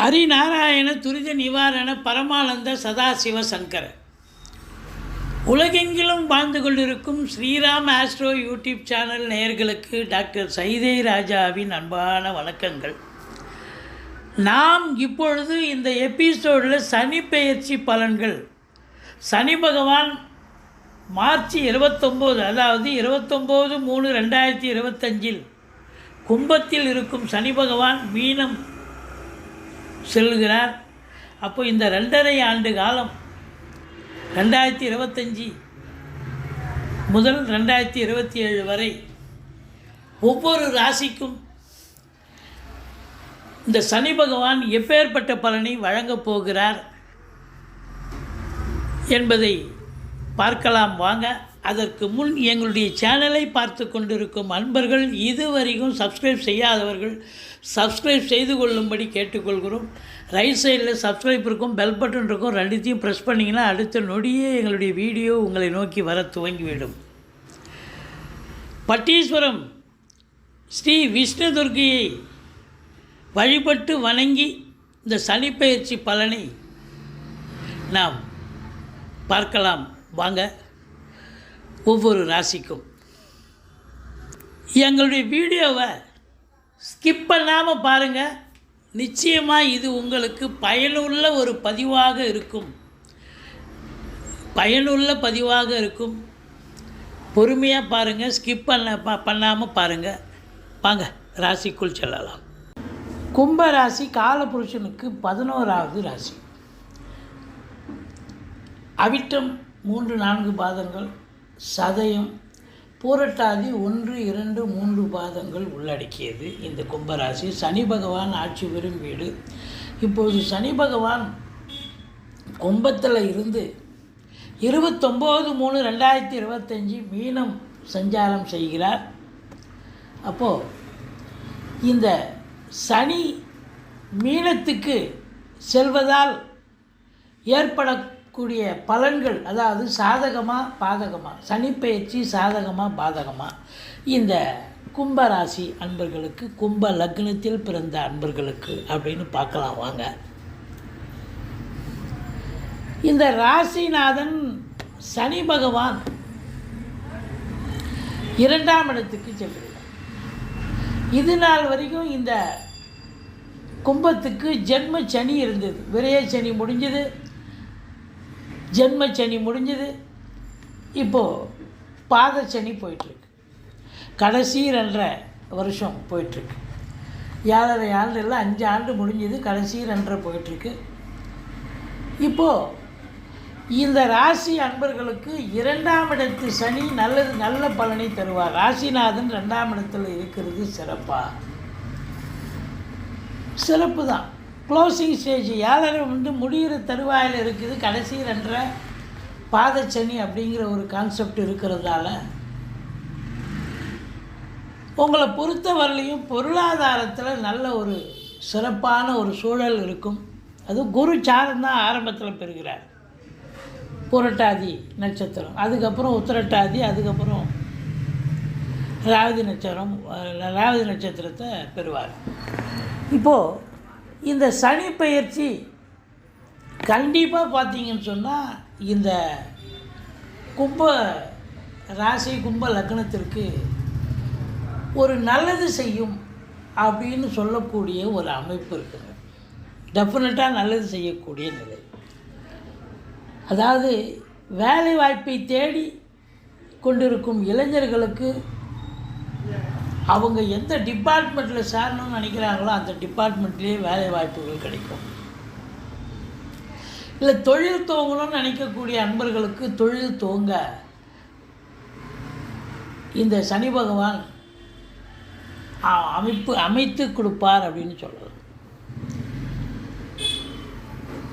ஹரிநாராயண துரித நிவாரண பரமானந்த சதாசிவ சங்கர. உலகெங்கிலும் வாழ்ந்து கொண்டிருக்கும் ஸ்ரீராம் ஆஸ்ட்ரோ யூடியூப் சேனல் நேயர்களுக்கு டாக்டர் சைதே ராஜாவின் அன்பான வணக்கங்கள். நாம் இப்பொழுது இந்த எபிசோடில் சனி பெயர்ச்சி பலன்கள். சனி பகவான் மார்ச் இருபத்தொம்போது அதாவது இருபத்தொம்போது மூணு ரெண்டாயிரத்தி இருபத்தஞ்சில் கும்பத்தில் இருக்கும் சனி பகவான் மீனம் செல்கிறார். அப்போ இந்த ரெண்டரை ஆண்டு காலம் ரெண்டாயிரத்தி இருபத்தஞ்சி முதல் ரெண்டாயிரத்தி இருபத்தி ஏழு வரை ஒவ்வொரு ராசிக்கும் இந்த சனி பகவான் எப்பேற்பட்ட பலனை வழங்கப் போகிறார் என்பதை பார்க்கலாம் வாங்க. அதற்கு முன் எங்களுடைய சேனலை பார்த்து கொண்டிருக்கும் அன்பர்கள் இதுவரைக்கும் சப்ஸ்கிரைப் செய்யாதவர்கள் சப்ஸ்கிரைப் செய்து கொள்ளும்படி கேட்டுக்கொள்கிறோம். ரைட் சைடில் சப்ஸ்கிரைப் இருக்கும் பெல் பட்டன் இருக்கும் ரெண்டுத்தையும் ப்ரெஸ் பண்ணிங்கன்னா அடுத்த நொடியே எங்களுடைய வீடியோ உங்களை நோக்கி வர துவங்கிவிடும். பட்டீஸ்வரம் ஸ்ரீ விஷ்ணு துர்கையை வழிபட்டு வணங்கி இந்த சனிப்பெயர்ச்சி பலனை நாம் பார்க்கலாம். வாங்க. ஒவ்வொரு ராசிக்கும். எங்களுடைய வீடியோவை ஸ்கிப் பண்ணாமல் பாருங்கள் நிச்சயமாக இது உங்களுக்கு பயனுள்ள ஒரு பதிவாக இருக்கும். பயனுள்ள பதிவாக இருக்கும். பொறுமையாக பாருங்கள் ஸ்கிப் பண்ண ப பண்ணாமல் பாருங்கள் வாங்க ராசிக்குள் செல்லலாம். கும்ப ராசி காலபுருஷனுக்கு பதினோராவது ராசி. அவிட்டம் மூன்று நான்கு பாதங்கள். சதயம் பூரட்டாதி ஒன்று இரண்டு மூன்று பாதங்கள் உள்ளடக்கியது இந்த கும்பராசி. சனி பகவான் ஆட்சி பெறும் வீடு. இப்போது சனி பகவான் கும்பத்தில் இருந்து இருபத்தொம்போது மூணு ரெண்டாயிரத்தி இருபத்தஞ்சி மீனம் சஞ்சாரம் செய்கிறார். அப்போது இந்த சனி மீனத்துக்கு செல்வதால் கூடிய பலன்கள் அதாவது சாதகமாக பாதகமாக சனிப்பெயர்ச்சி சாதகமாக பாதகமாக இந்த கும்பராசி அன்பர்களுக்கு கும்ப லக்னத்தில் பிறந்த அன்பர்களுக்கு அப்படின்னு பார்க்கலாம் வாங்க. இந்த ராசிநாதன் சனி பகவான் இரண்டாம் இடத்துக்கு செல்கிறார். இது நாள் வரைக்கும் இந்த கும்பத்துக்கு ஜென்ம சனி இருந்தது. விரைய சனி முடிஞ்சது. ஜென்ம சனி முடிஞ்சது. இப்போது பாத சனி போயிட்டுருக்கு. கடைசி ரெண்டரை வருஷம் போயிட்டுருக்கு. ஏழரை ஆண்டு இல்லை அஞ்சு ஆண்டு முடிஞ்சது கடைசி ரெண்டரை போயிட்டுருக்கு. இப்போது இந்த ராசி அன்பர்களுக்கு இரண்டாம் இடத்து சனி நல்லது நல்ல பலனை தருவார். ராசிநாதன் ரெண்டாம் இடத்தில் இருக்கிறது சிறப்பாக சிறப்பு. தான் க்ளோசிங் ஸ்டேஜ் ஏழரை வந்து முடிகிற தருவாயில் இருக்குது கடைசி ரெண்டரை பாதச்சனி அப்படிங்கிற ஒரு கான்செப்ட் இருக்கிறதால உங்களை பொறுத்த வரலையும் பொருளாதாரத்தில் நல்ல ஒரு சிறப்பான ஒரு சூழல் இருக்கும். அதுவும் குரு சாரந்தான் ஆரம்பத்தில் பெறுகிறார். புரட்டாதி நட்சத்திரம். அதுக்கப்புறம் உத்திரட்டாதி அதுக்கப்புறம் ராவதி நட்சத்திரம் ராவதி நட்சத்திரத்தை பெறுவார். இப்போது இந்த சனி பயிற்சி கண்டிப்பாக பார்த்தீங்கன்னு சொன்னால் இந்த கும்ப ராசி கும்ப லக்னத்திற்கு ஒரு நல்லது செய்யும் அப்படின்னு சொல்லக்கூடிய ஒரு அமைப்பு இருக்குது. டெஃபினட்டாக நல்லது செய்யக்கூடிய நிலை. அதாவது வேலை வாய்ப்பை தேடி கொண்டிருக்கும் இளைஞர்களுக்கு அவங்க எந்த டிபார்ட்மெண்ட்டில் சேரணும்னு நினைக்கிறாங்களோ அந்த டிபார்ட்மெண்ட்லேயே வேலை வாய்ப்புகள் கிடைக்கும். இல்லை தொழில் துவங்கணும்னு நினைக்கக்கூடிய அன்பர்களுக்கு தொழில் துவங்க. இந்த சனி பகவான் அமைப்பு அமைத்து கொடுப்பார் அப்படின்னு சொல்கிறது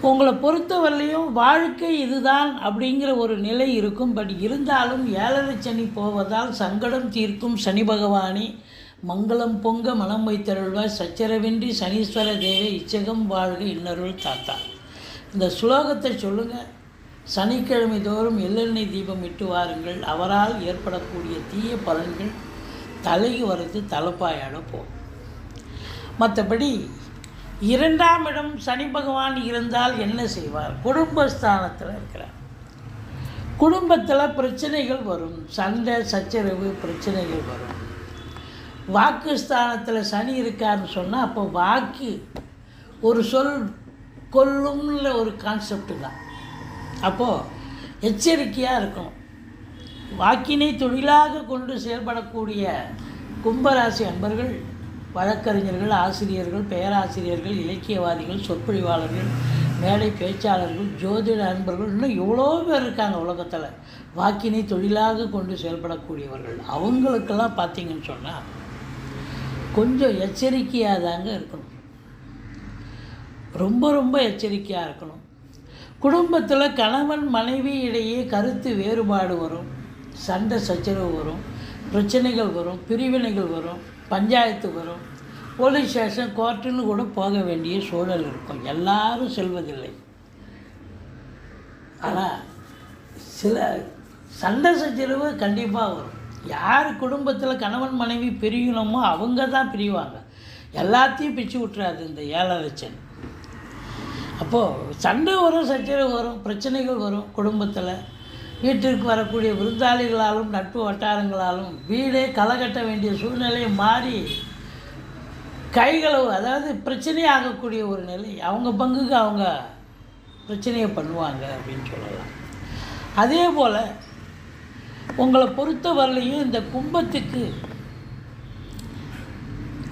உங்களை பொறுத்தவரையிலையும் வாழ்க்கை இதுதான் அப்படிங்கிற ஒரு நிலை இருக்கும். பட் இருந்தாலும் ஏழரை சனி போவதால் சங்கடம் தீர்க்கும் சனி பகவானே மங்களம் பொங்க மனம் வைத்தருள்வாய் சச்சரவின்றி சனீஸ்வர தேவை இச்சகம் வாழ்க இன்னருள் தாத்தா. இந்த ஸ்லோகத்தை சொல்லுங்கள் சனிக்கிழமை தோறும் எள்ளெண்ணெய் தீபம் இட்டு வாருங்கள். அவரால் ஏற்படக்கூடிய தீய பலன்கள் தலைக்கு வரது தலைப்பாயாட போகும். மற்றபடி இரண்டாம் இடம் சனி பகவான் இருந்தால் என்ன செய்வார்? குடும்பஸ்தானத்தில் இருக்கிறார். குடும்பத்தில் பிரச்சனைகள் வரும். சண்டை சச்சரவு பிரச்சனைகள் வரும். வாக்கு ஸ்தானத்தில் சனி இருக்காருன்னு சொன்னால் அப்போ வாக்கு ஒரு சொல் கொல்லும்ல ஒரு கான்செப்டு தான். அப்போது எச்சரிக்கையாக இருக்கணும். வாக்கினை தொழிலாக கொண்டு செயல்படக்கூடிய கும்பராசி அன்பர்கள் வழக்கறிஞர்கள் ஆசிரியர்கள் பேராசிரியர்கள் இலக்கியவாதிகள் சொற்பொழிவாளர்கள் மேடை பேச்சாளர்கள் ஜோதிட அன்பர்கள் இன்னும் எவ்வளோ பேர் இருக்காங்க உலகத்தில். வாக்கினை தொழிலாக கொண்டு செயல்படக்கூடியவர்கள். அவங்களுக்கெல்லாம் பார்த்தீங்கன்னு சொன்னால் கொஞ்சம் எச்சரிக்கையாக தாங்க இருக்கணும். ரொம்ப ரொம்ப எச்சரிக்கையாக இருக்கணும். குடும்பத்தில் கணவன் மனைவி இடையே கருத்து வேறுபாடு வரும். சண்டை சச்சரவு வரும். பிரச்சனைகள் வரும். பிரிவினைகள் வரும். பஞ்சாயத்து வரும். போலீஸ் ஸ்டேஷன் கோர்ட்டுன்னு கூட போக வேண்டிய சூழல் இருக்கும். எல்லாரும் செல்வதில்லை. ஆனால் சில சண்டை சச்சரவு கண்டிப்பாக வரும். யார் குடும்பத்தில் கணவன் மனைவி பிரியணுமோ அவங்க தான் பிரிவாங்க. எல்லாத்தையும் பிச்சு விட்டுறாது இந்த ஏழை லட்சம். அப்போது சண்டை வரும் சச்சரவு வரும் பிரச்சனைகள் வரும் குடும்பத்தில். வீட்டிற்கு வரக்கூடிய விருந்தாளிகளாலும் நட்பு வட்டாரங்களாலும் வீடே களை கட்ட வேண்டிய சூழ்நிலையை மாறி கைகளவு அதாவது பிரச்சனையாகக்கூடிய ஒரு நிலை. அவங்க பங்குக்கு அவங்க பிரச்சனையை பண்ணுவாங்க அப்படின்னு சொல்லலாம். அதே போல் உங்களை பொறுத்தவரையிலையும் இந்த கும்பத்துக்கு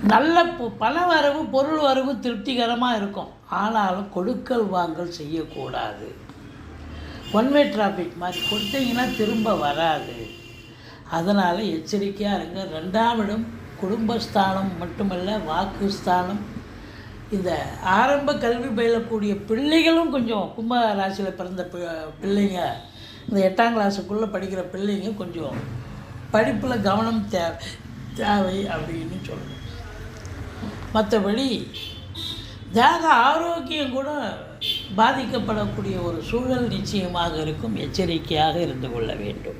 நல்ல பொ- பண வரவு பொருள் வரவு திருப்திகரமாக இருக்கும். ஆனாலும் கொடுக்கல் வாங்கல் செய்யக்கூடாது. ஒன் வே டிராஃபிக் மாதிரி கொடுத்தீங்கன்னா திரும்ப வராது. அதனால் எச்சரிக்கையாக இருங்க. ரெண்டாம் இடம் குடும்பஸ்தானம் மட்டுமல்ல வாக்குஸ்தானம். இந்த ஆரம்ப கல்வி பயிலக்கூடிய பிள்ளைகளும் கொஞ்சம் கும்ப ராசியில் பிறந்த பிள்ளைங்க இந்த எட்டாம் கிளாஸுக்குள்ளே படிக்கிற பிள்ளைங்க கொஞ்சம் படிப்பில் கவனம் தேவை தேவை அப்படின்னு சொல்லணும். மற்றபடி தேக ஆரோக்கியம் கூட பாதிக்கப்படக்கூடிய ஒரு சூழல் நிச்சயமாக இருக்கும் எச்சரிக்கையாக இருந்து கொள்ள வேண்டும்.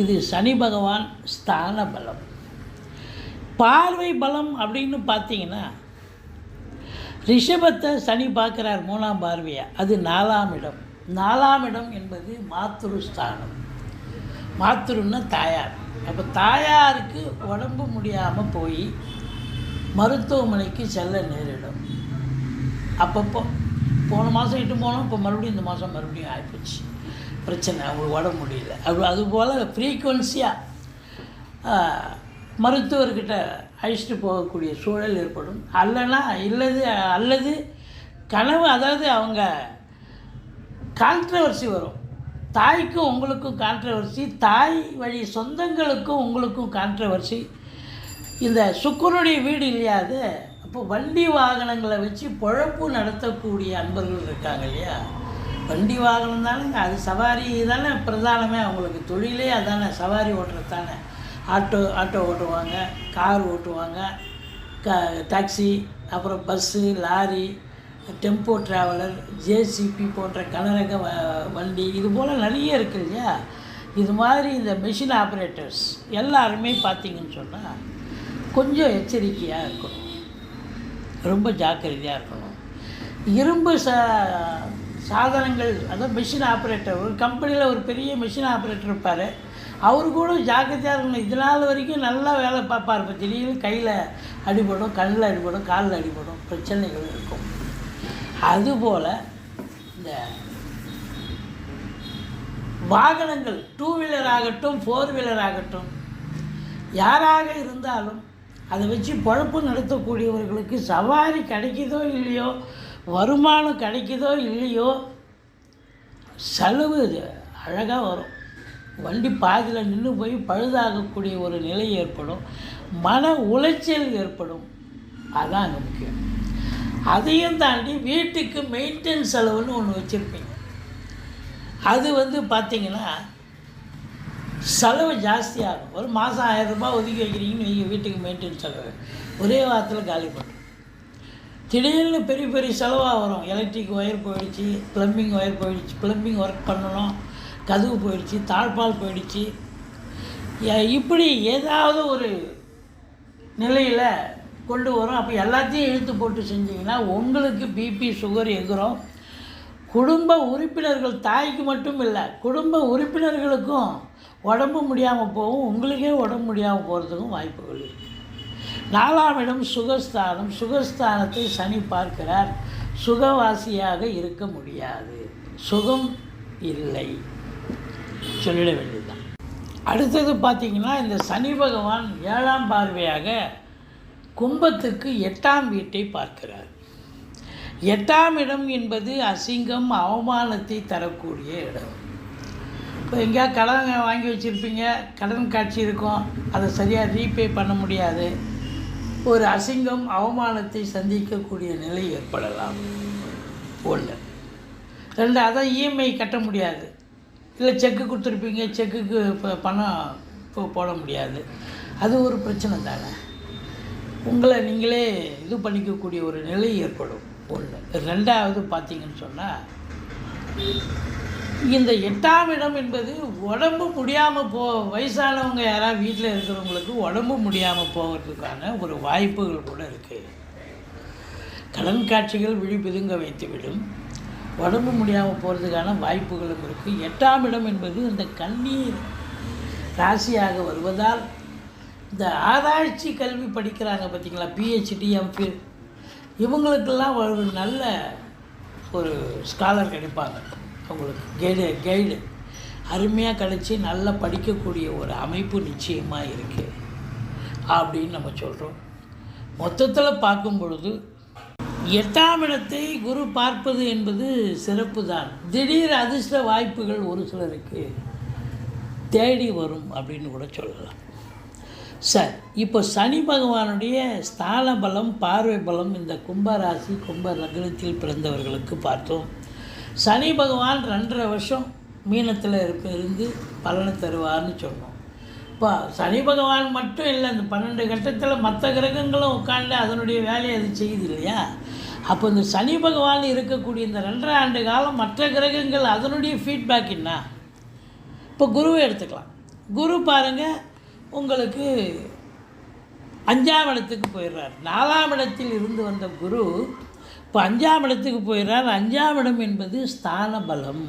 இது சனி பகவான் ஸ்தான பலம். பார்வை பலம் அப்படின்னு பார்த்தீங்கன்னா ரிஷபத்தை சனி பார்க்குறார் மூணாம் பார்வையாக அது நாலாம் இடம். நாலாம் இடம் என்பது மாத்துரு ஸ்தானம் மாத்துருன்னா தாயார். அப்போ தாயாருக்கு உடம்பு முடியாமல் போய் மருத்துவமனைக்கு செல்ல நேரிடும். அப்பப்போ போன மாதம் இட்டு போனோம் இப்போ மறுபடியும் இந்த மாதம் மறுபடியும் ஆகிப்போச்சு பிரச்சனை அவங்களுக்கு உடம்பு முடியல. அது அதுபோல் ஃப்ரீக்குவன்சியாக மருத்துவர்கிட்ட அழைச்சிட்டு போகக்கூடிய சூழல் ஏற்படும். அல்லனா இல்லது அல்லது கனவு அதாவது அவங்க கான்ட்ரவர்சி வரும். தாய்க்கும் உங்களுக்கும் கான்ட்ரவர்சி தாய் வழி சொந்தங்களுக்கும் உங்களுக்கும் கான்ட்ரவர்சி இந்த சுக்கரனுடைய வீடு இல்லையா அது? அப்போ வண்டி வாகனங்களை வச்சு பொழப்பு நடத்தக்கூடிய அன்பர்கள் இருக்காங்க இல்லையா? வண்டி வாகனம் தானேங்க அது சவாரி தானே பிரதானமே. அவங்களுக்கு தொழிலே அதானே சவாரி ஓட்டுறது தானே. ஆட்டோ ஆட்டோ ஓட்டுவாங்க கார் ஓட்டுவாங்க க டாக்ஸி அப்புறம் bus lorry tempo traveller JCB போன்ற கனரக வ வண்டி இது போல் நிறைய இருக்குது இல்லையா? இது மாதிரி இந்த மிஷின் ஆப்ரேட்டர்ஸ் எல்லாருமே பார்த்தீங்கன்னு சொன்னால் கொஞ்சம் எச்சரிக்கையாக இருக்கணும். ரொம்ப ஜாக்கிரதையாக இருக்கணும். இரும்பு சா சாதனங்கள் அதாவது மிஷின் ஆப்ரேட்டர் ஒரு கம்பெனியில் ஒரு பெரிய மிஷின் ஆப்ரேட்டர் இருப்பார். அவர் கூட ஜாக்கிரதையாக இருக்கணும். இது நாள் வரைக்கும் நல்லா வேலை பார்ப்பார். இப்போ திடீர்னு கையில் அடிபடும் கண்ணில் அடிபடும் காலில் அடிபடும் பிரச்சனைகள் இருக்கும். அதுபோல் இந்த வாகனங்கள் டூ வீலர் ஆகட்டும் ஃபோர் வீலர் ஆகட்டும் யாராக இருந்தாலும் அதை வச்சு பொழப்பு நடத்தக்கூடியவர்களுக்கு சவாரி கிடைக்குதோ இல்லையோ வருமானம் கிடைக்குதோ இல்லையோ செலவு அழகாக வரும். வண்டி பாதியில் நின்று போய் பழுதாகக்கூடிய ஒரு நிலை ஏற்படும். மன உளைச்சல் ஏற்படும். அதான் அங்கே முக்கியம். அதையும் தாண்டி வீட்டுக்கு மெயின்டெனன்ஸ் செலவுன்னு ஒன்று வச்சுருப்பீங்க. அது வந்து பார்த்தீங்கன்னா செலவு ஜாஸ்தியாகும். ஒரு மாதம் ஆயிரரூபா ஒதுக்கி வைக்கிறீங்கன்னு நீங்கள் வீட்டுக்கு மெயின்டெனன்ஸ் செலவு. ஒரே வாரத்தில் காலி பண்ணும் திடீர்னு பெரிய பெரிய செலவாக வரும். எலக்ட்ரிக் ஒயர் போயிடுச்சு ப்ளம்பிங் ஒயர் போயிடுச்சு ப்ளம்பிங் ஒர்க் பண்ணணும் கதவு போயிடுச்சு தாழ்பால் போயிடுச்சு. இப்படி ஏதாவது ஒரு நிலையில் கொண்டு வரும். அப்போ எல்லாத்தையும் இழுத்து போட்டு செஞ்சீங்கன்னா உங்களுக்கு பிபி சுகர் எகுறோம். குடும்ப உறுப்பினர்கள் தாய்க்கு மட்டும் இல்லை குடும்ப உறுப்பினர்களுக்கும் உடம்பு முடியாமல் போகும். உங்களுக்கே உடம்பு முடியாமல் போகிறதுக்கும் வாய்ப்புகள் இருக்குது நாலாம் இடம் சுகஸ்தானம். சுகஸ்தானத்தை சனி பார்க்கிறார். சுகவாசியாக இருக்க முடியாது. சுகம் இல்லை. சொல்லிட வேண்டியதுதான். அடுத்தது பார்த்தீங்கன்னா இந்த சனி பகவான் ஏழாம் பார்வையாக கும்பத்துக்கு எட்டாம் வீட்டை பார்க்கிறார். எட்டாம் இடம் என்பது அசிங்கம் அவமானத்தை தரக்கூடிய இடம். இப்போ எங்கேயா கடன் வாங்கி வச்சுருப்பீங்க கடன் காட்சி இருக்கும் அதை சரியாக ரீபே பண்ண முடியாது. ஒரு அசிங்கம் அவமானத்தை சந்திக்கக்கூடிய நிலை ஏற்படலாம். ஒன்று ரெண்டு அதான் இஎம்ஐ கட்ட முடியாது. இல்லை செக்கு கொடுத்துருப்பீங்க செக்குக்கு இப்போ பணம் இப்போ போட முடியாது. அது ஒரு பிரச்சனை தானே. உங்களை நீங்களே இது பண்ணிக்கக்கூடிய ஒரு நிலை ஏற்படும். ஒன்று ரெண்டாவது பார்த்தீங்கன்னு சொன்னால் இந்த எட்டாம் இடம் என்பது உடம்பு முடியாமல் போ வயசானவங்க யாராவது வீட்டில் இருக்கிறவங்களுக்கு உடம்பு முடியாமல் போகிறதுக்கான ஒரு வாய்ப்புகள் கூட இருக்குது கடன் காட்சிகள் விழிப்புதுங்க வைத்துவிடும். உடம்பு முடியாமல் போகிறதுக்கான வாய்ப்புகளும் இருக்குது எட்டாம் இடம் என்பது இந்த கண்ணீர் ராசியாக வருவதால் இந்த ஆராய்ச்சி கல்வி படிக்கிறாங்க பார்த்தீங்களா? பிஹெச்டி எம்ஃபில் இவங்களுக்கெல்லாம் ஒரு நல்ல ஒரு ஸ்காலர் கிடைப்பாங்க. அவங்களுக்கு கைடு கைடு அருமையாக கிடைச்சி நல்லா படிக்கக்கூடிய ஒரு அமைப்பு நிச்சயமாக இருக்குது அப்படின்னு நம்ம சொல்கிறோம் மொத்தத்தில் பார்க்கும் பொழுது எட்டாம் இடத்தை குரு பார்ப்பது என்பது சிறப்பு தான் திடீர் அதிர்ஷ்ட வாய்ப்புகள் ஒரு சிலருக்கு தேடி வரும் அப்படின்னு கூட சொல்லலாம். சார் இப்போ சனி பகவானுடைய ஸ்தான பலம் பார்வை பலம் இந்த கும்பராசி கும்ப லக்னத்தில் பிறந்தவர்களுக்கு பார்த்தோம். சனி பகவான் ரெண்டரை வருஷம் மீனத்தில் இருப்ப இருந்து பலனை தருவார்னு சொன்னோம். இப்போ சனி பகவான் மட்டும் இல்லை இந்த பன்னெண்டு கட்டத்தில் மற்ற கிரகங்களும் உட்காந்து அதனுடைய வேலையை அது செய்யுது இல்லையா? அப்போ இந்த சனி பகவான் இருக்கக்கூடிய இந்த ரெண்டரை ஆண்டு காலம் மற்ற கிரகங்கள் அதனுடைய ஃபீட்பேக் என்ன? இப்போ குருவை எடுத்துக்கலாம். குரு பாருங்கள் உங்களுக்கு அஞ்சாம் இடத்துக்கு போயிடுறார். நாலாம் இடத்தில் இருந்து வந்த குரு இப்போ அஞ்சாம் இடத்துக்கு போயிடுறார். அஞ்சாம் இடம் என்பது ஸ்தான பலம்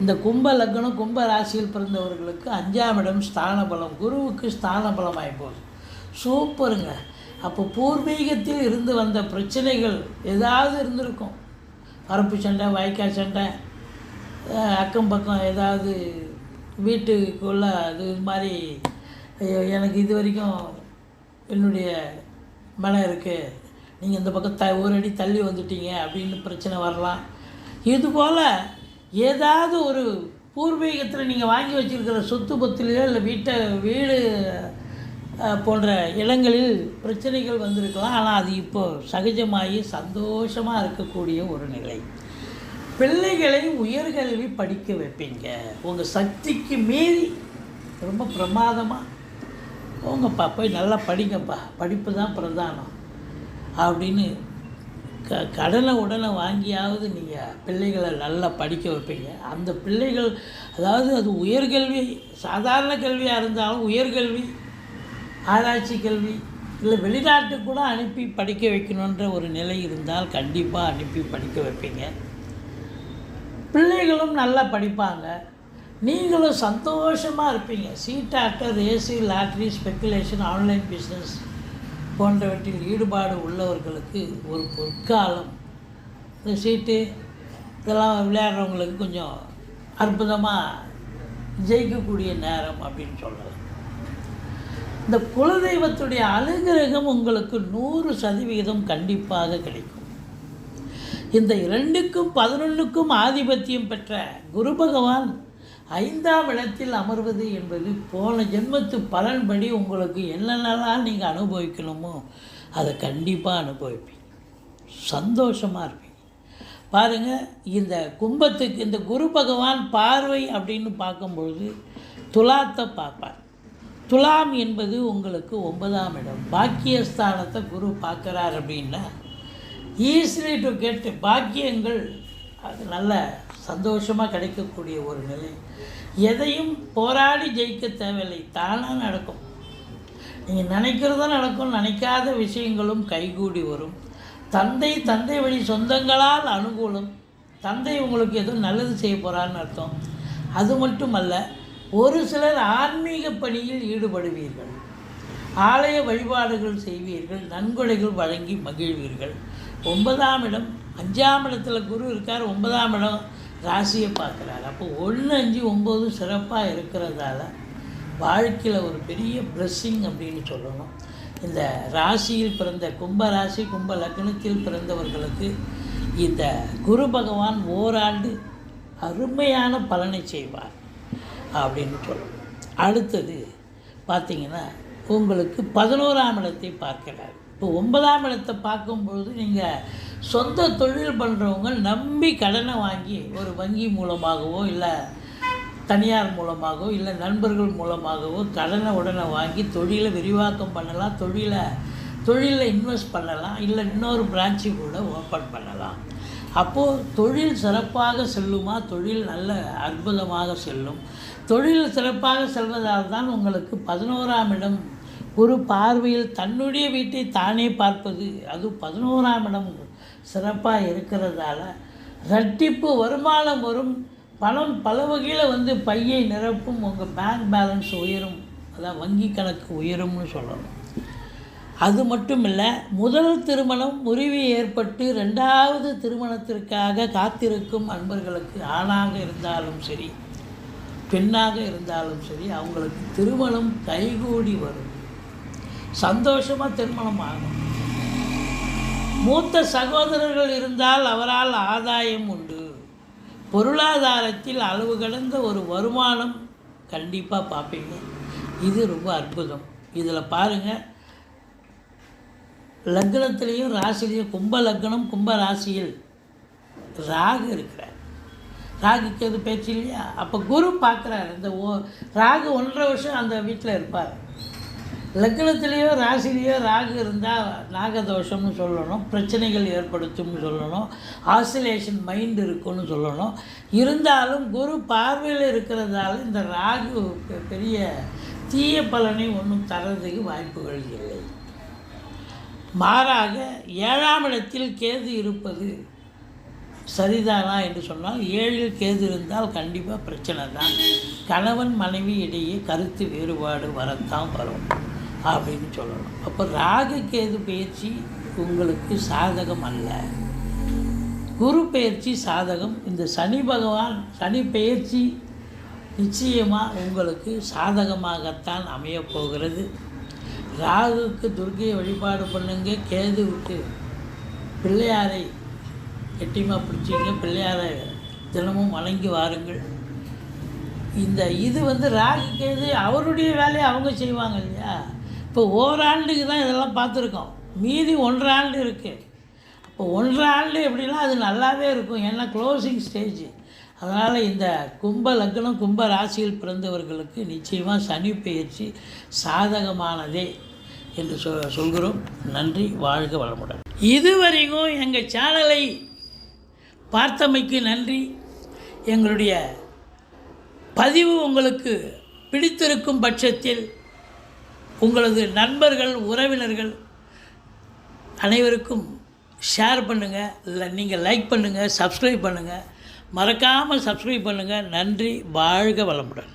இந்த கும்ப லக்னம் கும்ப ராசியில் பிறந்தவர்களுக்கு அஞ்சாம் இடம் ஸ்தான பலம் குருவுக்கு ஸ்தான பலம் ஆகிப்போகுது சூப்பருங்க. அப்போ பூர்வீகத்தில் இருந்து வந்த பிரச்சனைகள் ஏதாவது இருந்திருக்கும். பரப்பு சண்டை வாய்க்கால் சண்டை அக்கம் பக்கம் ஏதாவது வீட்டுக்குள்ளே அது மாதிரி எனக்கு இது வரைக்கும் என்னுடைய மனம் இருக்குது நீங்கள் இந்த பக்கம் த ஒரு அடி தள்ளி வந்துட்டீங்க அப்படின்னு பிரச்சனை வரலாம். இதுபோல் ஏதாவது ஒரு பூர்வீகத்தில் நீங்கள் வாங்கி வச்சிருக்கிற சொத்து பத்துலையோ இல்லை வீட்டை வீடு போன்ற இடங்களில் பிரச்சனைகள் வந்திருக்கலாம். ஆனால் அது இப்போ சகஜமாகி சந்தோஷமாக இருக்கக்கூடிய ஒரு நிலை. பிள்ளைகளை உயர்கல்வி படிக்க வைப்பீங்க. உங்கள் சக்திக்கு மீறி ரொம்ப பிரமாதமாக போங்கப்பா போய் நல்லா படிங்கப்பா. படிப்பு தான் பிரதானம். அப்படின்னு க கடனை உடனே வாங்கியாவது நீங்கள் பிள்ளைகளை நல்லா படிக்க வைப்பீங்க. அந்த பிள்ளைகள் அதாவது அது உயர்கல்வி சாதாரண கல்வியாக இருந்தாலும் உயர்கல்வி ஆராய்ச்சி கல்வி இல்லை வெளிநாட்டுக்கு கூட அனுப்பி படிக்க வைக்கணுன்ற ஒரு நிலை இருந்தால் கண்டிப்பாக அனுப்பி படிக்க வைப்பீங்க. பிள்ளைகளும் நல்லா படிப்பாங்க. நீங்களும் சந்தோஷமாக இருப்பீங்க. சீட்டாட்டர் ஏசி லாட்ரி ஸ்பெக்குலேஷன் ஆன்லைன் பிஸ்னஸ் போன்றவற்றில் ஈடுபாடு உள்ளவர்களுக்கு ஒரு பொற்காலம். இந்த சீட்டு இதெல்லாம் விளையாடுறவங்களுக்கு கொஞ்சம் அற்புதமாக ஜெயிக்கக்கூடிய நேரம் அப்படின்னு சொல்லலாம். இந்த குலதெய்வத்துடைய அனுகிரகம் உங்களுக்கு நூறு சதவிகிதம் கண்டிப்பாக கிடைக்கும். இந்த இரண்டுக்கும் பதினொன்றுக்கும் ஆதிபத்தியம் பெற்ற குரு பகவான் ஐந்தாம் இடத்தில் அமர்வது என்பது போன ஜென்மத்து பலன்படி உங்களுக்கு என்னென்னலாம் நீங்கள் அனுபவிக்கணுமோ அதை கண்டிப்பாக அனுபவிப்பீங்க. சந்தோஷமாக இருப்பீங்க. பாருங்கள் இந்த கும்பத்துக்கு இந்த குரு பகவான் பார்வை அப்படின்னு பார்க்கும்பொழுது துலாத்தை பார்ப்பார். துலாம் என்பது உங்களுக்கு ஒன்பதாம் இடம். பாக்கியஸ்தானத்தை குரு பார்க்குறார் அப்படின்னா ஈஸிலி டு கெட் பாக்கியங்கள் அது நல்ல சந்தோஷமாக கிடைக்கக்கூடிய ஒரு நிலை. எதையும் போராடி ஜெயிக்க தேவையில்லை. தானாக நடக்கும். நீங்கள் நினைக்கிறதும் நடக்கும் நினைக்காத விஷயங்களும் கைகூடி வரும். தந்தை தந்தை வழி சொந்தங்களால் அனுகூலம். தந்தை உங்களுக்கு எதுவும் நல்லது செய்ய போகிறான்னு அர்த்தம். அது மட்டுமல்ல ஒரு சிலர் ஆன்மீக பணியில் ஈடுபடுவீர்கள். ஆலய வழிபாடுகள் செய்வீர்கள். நன்கொடைகள் வழங்கி மகிழ்வீர்கள். ஒன்பதாம் இடம் அஞ்சாம் இடத்துல குரு இருக்கார். ஒன்பதாம் இடம் ராசியை பார்க்குறாரு. அப்போ ஒன்று அஞ்சு ஒம்பது சிறப்பாக இருக்கிறதால வாழ்க்கையில் ஒரு பெரிய பிளஸ்ஸிங் அப்படின்னு சொல்லணும். இந்த ராசியில் பிறந்த கும்ப ராசி கும்ப லக்னத்தில் பிறந்தவர்களுக்கு இந்த குரு பகவான் ஓராண்டு அருமையான பலனை செய்வார் அப்படின்னு சொல்லணும். அடுத்தது பார்த்தீங்கன்னா உங்களுக்கு பதினோராம் இடத்தை பார்க்கிறார். இப்போ ஒன்பதாம் இடத்தை பார்க்கும்பொழுது நீங்கள் சொந்த தொழில் பண்ணுறவங்க நம்பி கடனை வாங்கி ஒரு வங்கி மூலமாகவோ இல்லை தனியார் மூலமாகவோ இல்லை நண்பர்கள் மூலமாகவோ கடனை உடனே வாங்கி தொழிலை விரிவாக்கம் பண்ணலாம் தொழிலை தொழிலில் இன்வெஸ்ட் பண்ணலாம் இல்லை இன்னொரு பிரான்ச்சு கூட ஓப்பன் பண்ணலாம். அப்போது தொழில் சிறப்பாக செல்லுமா? தொழில் நல்ல அற்புதமாக செல்லும். தொழில் சிறப்பாக செல்வதால் தான் உங்களுக்கு பதினோராம் இடம் ஒரு பார்வையில் தன்னுடைய வீட்டை தானே பார்ப்பது. அது பதினோராம் இடம். சிறப்பாக இருக்கிறதால ரட்டிப்பு வருமானம் வரும். பணம் பல வகையில் வந்து பையை நிரப்பும் உங்கள் பேங்க் பேலன்ஸ் உயரும். அதான் வங்கி கணக்கு உயரும்னு சொல்லணும். அது மட்டும் இல்லை முதல் திருமணம் முறிவு ஏற்பட்டு ரெண்டாவது திருமணத்திற்காக காத்திருக்கும் அன்பர்களுக்கு ஆணாக இருந்தாலும் சரி பெண்ணாக இருந்தாலும் சரி அவங்களுக்கு திருமணம் கைகூடி வரும். சந்தோஷமாக திருமணம் ஆகும் மூத்த சகோதரர்கள் இருந்தால் அவரால் ஆதாயம் உண்டு. பொருளாதாரத்தில் அளவு கடந்த ஒரு வருமானம் கண்டிப்பாக பார்ப்பீங்க. இது ரொம்ப அற்புதம். இதில் பாருங்கள் லக்னத்திலையும் ராசிலையும் கும்ப லக்னம் கும்ப ராசியில் ராகு இருக்கிறார். ராகுக்கு எது பேச்சு இல்லையா? அப்போ குரு பார்க்குறாரு. இந்த ஓ ராகு ஒன்றரை வருஷம் அந்த வீட்டில் இருப்பார். லக்னத்திலேயோ ராசிலேயோ ராகு இருந்தால் நாகதோஷம்னு சொல்லணும் பிரச்சனைகள் ஏற்படுத்தும்னு சொல்லணும் ஆசிலேஷன் மைண்ட் இருக்குன்னு சொல்லணும். இருந்தாலும் குரு பார்வையில் இருக்கிறதால இந்த ராகு பெ- பெரிய தீய பலனை ஒன்றும் தரதுக்கு வாய்ப்புகள் இல்லை. மாறாக ஏழாம் இடத்தில் கேது இருப்பது சரிதானா என்று சொன்னால் ஏழில் கேது இருந்தால் கண்டிப்பாக பிரச்சனை தான் கணவன் மனைவி இடையே கருத்து வேறுபாடு வரத்தான் வரும். அப்படின்னு சொல்லணும். அப்போ ராகு கேது பயிற்சி உங்களுக்கு சாதகம் அல்ல. குரு பயிற்சி சாதகம் இந்த சனி பகவான் சனி பயிற்சி நிச்சயமாக உங்களுக்கு சாதகமாகத்தான் அமையப் போகிறது. ராகுவுக்கு துர்க்கையை வழிபாடு பண்ணுங்க கேதுவுக்கு பிள்ளையாரை கெட்டியமாக பிடிச்சிங்க பிள்ளையாரை தினமும் வணங்கி வாருங்கள். இந்த இது வந்து ராகு கேது அவருடைய வேலையை அவங்க செய்வாங்க இல்லையா? இப்போ ஓராண்டுக்கு தான் இதெல்லாம் பார்த்துருக்கோம். மீதி ஒன்றரை ஆண்டு இருக்குது இப்போ ஒன்றரை ஆண்டு எப்படின்னா அது நல்லாவே இருக்கும். ஏன்னா க்ளோசிங் ஸ்டேஜ் அதனால் இந்த கும்ப லக்னம் கும்ப ராசியில் பிறந்தவர்களுக்கு நிச்சயமாக சனி பயிற்சி சாதகமானதே என்று சொ சொல்கிறோம். நன்றி வாழ்க வளமுடன். இதுவரைக்கும் எங்கள் சேனலை பார்த்தமைக்கு நன்றி. எங்களுடைய பதிவு உங்களுக்கு பிடித்திருக்கும் பட்சத்தில் உங்களது நண்பர்கள் உறவினர்கள் அனைவருக்கும் ஷேர் பண்ணுங்கள் இல்லை நீங்கள் லைக் பண்ணுங்கள் சப்ஸ்கிரைப் பண்ணுங்கள் மறக்காமல் சப்ஸ்கிரைப் பண்ணுங்கள் நன்றி வாழ்க வளமுடன்.